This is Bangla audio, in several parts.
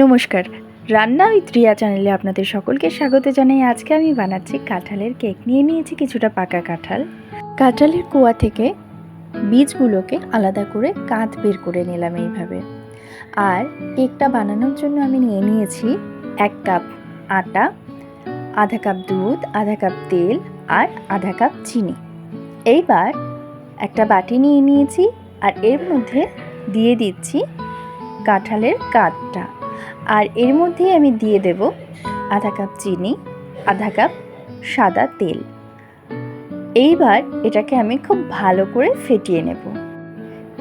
নমস্কার। রান্না উইথ রিয়া চ্যানেলে আপনাদের সকলকে স্বাগত জানাই। আজকে আমি বানাচ্ছি কাঁঠালের কেক। নিয়ে নিয়েছি কিছুটা পাকা কাঁঠাল। কাঁঠালের কুয়া থেকে বীজগুলোকে আলাদা করে কাঁধ বের করে নিলাম এইভাবে। আর কেকটা বানানোর জন্য আমি নিয়ে নিয়েছি এক কাপ আটা, আধা কাপ দুধ, আধা কাপ তেল আর আধা কাপ চিনি। এইবার একটা বাটি নিয়ে নিয়েছি আর এর মধ্যে দিয়ে দিচ্ছি কাঁঠালের কাঠটা আর এর মধ্যেই আমি দিয়ে দেব আধা কাপ চিনি, আধা কাপ সাদা তেল। এইবার এটাকে আমি খুব ভালো করে ফেটিয়ে নেব।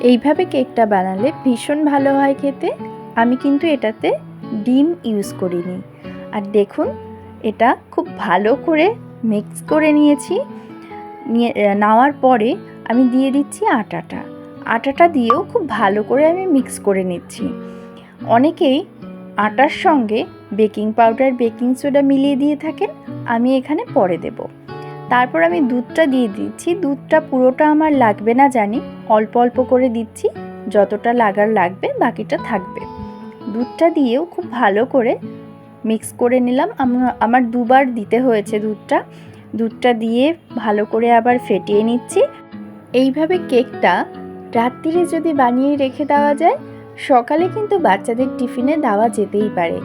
এইভাবে কেকটা বানালে ভীষণ ভালো হয় খেতে। আমি কিন্তু এটাতে ডিম ইউজ করিনি। আর দেখুন, এটা খুব ভালো করে মিক্স করে নিয়েছি। নিয়ে নেওয়ার পরে আমি দিয়ে দিচ্ছি আটাটা। আটাটা দিয়েও খুব ভালো করে আমি মিক্স করে নিচ্ছি। অনেকেই আটার সঙ্গে বেকিং পাউডার, বেকিং সোডা মিলিয়ে দিয়ে থাকেন, আমি এখানে পরে দেব। তারপর আমি দুধটা দিয়ে দিচ্ছি। দুধটা পুরোটা আমার লাগবে না জানি, অল্প অল্প করে দিচ্ছি, যতটা লাগার লাগবে বাকিটা থাকবে। দুধটা দিয়েও খুব ভালো করে মিক্স করে নিলাম। আমার দুবার দিতে হয়েছে দুধটা। দুধটা দিয়ে ভালো করে আবার ফেটিয়ে নিচ্ছি। এইভাবে কেকটা রাত্রিরে যদি বানিয়ে রেখে দেওয়া যায় সকালে কিন্তু বাচ্চাদের টিফিনে দেওয়া যেতেই পারে।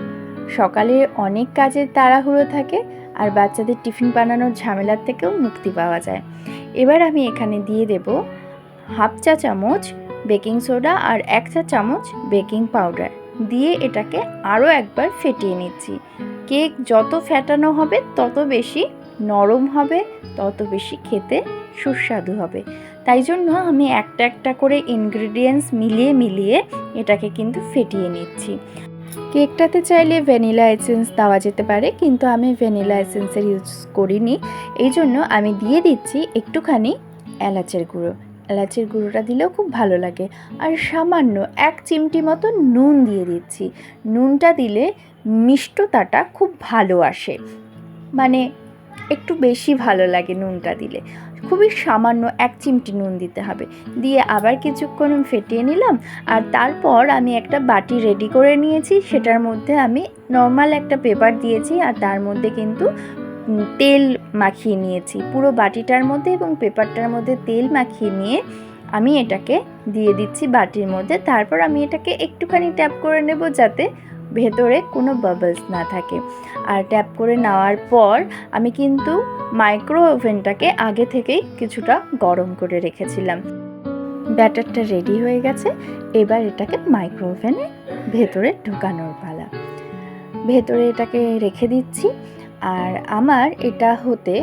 সকালে অনেক কাজের তাড়াহুড়ো থাকে আর বাচ্চাদের টিফিন বানানোর ঝামেলার থেকেও মুক্তি পাওয়া যায়। এবার আমি এখানে দিয়ে দেব হাফ চা চামচ বেকিং সোডা আর এক চা চামচ বেকিং পাউডার। দিয়ে এটাকে আরও একবার ফেটিয়ে নিচ্ছি। কেক যত ফ্যাটানো হবে তত বেশি নরম হবে, তত বেশি খেতে সুস্বাদু হবে। তাই জন্য আমি একটা একটা করে ইনগ্রিডিয়েন্টস মিলিয়ে মিলিয়ে এটাকে কিন্তু ফেটিয়ে নিচ্ছি। কেকটাতে চাইলে ভ্যানিলা এসেন্স দেওয়া যেতে পারে, কিন্তু আমি ভ্যানিলা এসেন্সের ইউজ করিনি। এই জন্য আমি দিয়ে দিচ্ছি একটুখানি এলাচের গুঁড়ো। এলাচের গুঁড়োটা দিলেও খুব ভালো লাগে। আর সামান্য এক চিমটি মতো নুন দিয়ে দিচ্ছি। নুনটা দিলে মিষ্টতাটা খুব ভালো আসে। মানে একটু বেশি ভালো লাগে নুনটা দিলে। খুবই সামান্য এক চিমটি নুন দিতে হবে। দিয়ে আবার কিছুক্ষণ ফেটিয়ে নিলাম। আর তারপর আমি একটা বাটি রেডি করে নিয়েছি। সেটার মধ্যে আমি নর্মাল একটা পেপার দিয়েছি। আর তার মধ্যে কিন্তু তেল মাখিয়ে নিয়েছি। পুরো বাটিটার মধ্যে এবং পেপারটার মধ্যে তেল মাখিয়ে নিয়ে আমি এটাকে দিয়ে দিচ্ছি বাটির মধ্যে। তারপর আমি এটাকে একটুখানি ট্যাপ করে নেব যাতে ভেতরে কোনো বাবলস না থাকে। আর ট্যাপ করে নেওয়ার পর আমি কিন্তু মাইক্রো ওভেনটাকে আগে থেকেই কিছুটা গরম করে রেখেছিলাম। ব্যাটারটা রেডি হয়ে গেছে, এবার এটাকে মাইক্রো ওভেনে ভেতরে ঢোকানোর পালা। ভেতরে এটাকে রেখে দিচ্ছি, আর আমার এটা হতে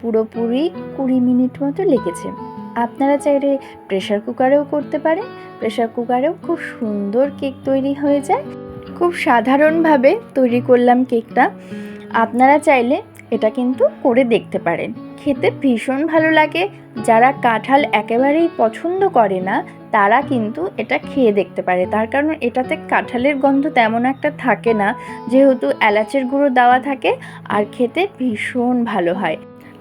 পুরোপুরি কুড়ি মিনিট মতো লেগেছে। আপনারা চাইলে প্রেশার কুকারেও করতে পারেন। প্রেশার কুকারেও খুব সুন্দর কেক তৈরি হয়ে যায়। খুব সাধারণভাবে তৈরি করলাম কেকটা। আপনারা চাইলে এটা কিন্তু করে দেখতে পারেন। খেতে ভীষণ ভালো লাগে। যারা কাঁঠাল একেবারেই পছন্দ করে না, তারা কিন্তু এটা খেয়ে দেখতে পারে। তার কারণ এটাতে কাঁঠালের গন্ধ তেমন একটা থাকে না। যেহেতু এলাচের গুঁড়ো দেওয়া থাকে, আর খেতে ভীষণ ভালো হয়।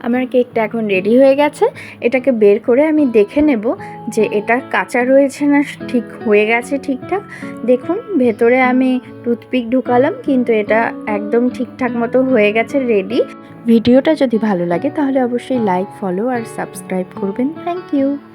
আমার কেকটা এখন রেডি হয়ে গেছে। এটাকে বের করে আমি দেখে নেব যে এটা কাঁচা রয়েছে না ঠিক হয়ে গেছে ঠিকঠাক। দেখুন, ভেতরে আমি টুথপিক ঢুকালাম, কিন্তু এটা একদম ঠিকঠাক মতো হয়ে গেছে রেডি। ভিডিওটা যদি ভালো লাগে, তাহলে অবশ্যই লাইক, ফলো আর সাবস্ক্রাইব করবেন। Thank you.